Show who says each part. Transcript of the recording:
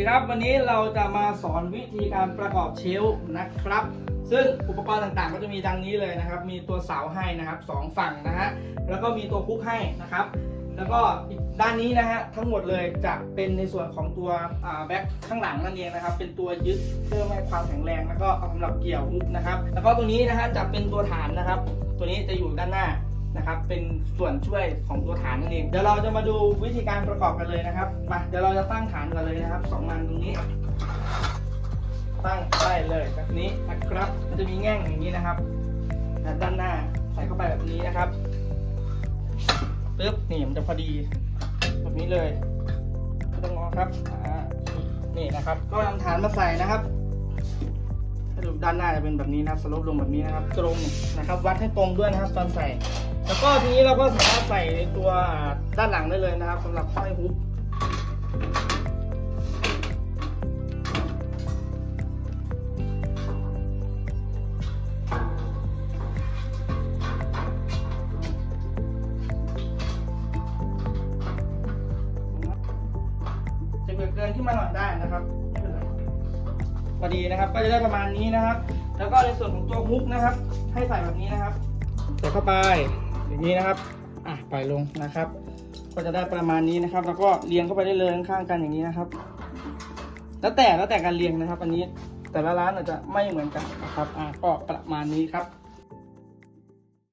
Speaker 1: ดีครับวันนี้เราจะมาสอนวิธีการประกอบเชลนะครับ ซึ่งอุปกรณ์ต่างๆ ก็จะมีดังนี้เลยนะครับ มีตัวเสาให้นะครับสองฝั่งนะฮะแล้วก็มีตัวคุกให้นะครับ แล้วก็อีกด้านนี้นะฮะทั้งหมดเลยจะเป็นในส่วนของตัวแบ็คข้างหลังนั่นเองนะครับ เป็นตัวยึดเพื่อให้ความแข็งแรงแล้วก็เอาสำหรับเกี่ยวฮุกนะครับ แล้วก็ตัวนี้นะฮะจะเป็นตัวฐานนะครับ ตัวนี้จะอยู่ด้านหน้า นะครับ เป็นส่วนช่วยของตัวฐานนั่นเอง เดี๋ยวเราจะมาดูวิธีการประกอบกันเลยนะครับ มาเดี๋ยวเราจะตั้งฐานกันเลยนะครับสองมันตรงนี้ ตั้งได้เลยแบบนี้นะครับ มันจะมีแง่งอย่างนี้นะครับด้านหน้าใส่เข้าไปแบบนี้นะครับปึ๊บนี่มันจะพอดีแบบนี้เลยไม่ต้องงอครับอ่านี่นะครับ ก็นำฐานมาใส่นะครับดูด้านหน้าจะเป็นแบบนี้นะครับสลบลงแบบนี้นะครับ ตรงนะครับ วัดให้ตรงด้วยนะครับ ตอนใส่ แล้วก็ทีนี้เราก็สามารถใส่ในตัวด้านหลังได้เลยนะครับสำหรับห้อยฮุกจะเกิดเกินขึ้นมาหน่อยได้นะครับไม่เป็นไรพอดีนะครับก็จะได้ประมาณนี้นะครับ แล้วก็ในส่วนของตัวฮุกนะครับ ให้ใส่แบบนี้นะครับใส่เข้าไป อย่างนี้นะครับอะปล่อยลงนะครับ ก็จะได้ประมาณนี้นะครับ แล้วก็เรียงเข้าไปได้เลยข้างกันอย่างนี้นะครับ แล้วแต่แล้วแต่การเรียงนะครับ อันนี้แต่ละร้านอาจจะไม่เหมือนกันนะครับอะก็ประมาณนี้ครับ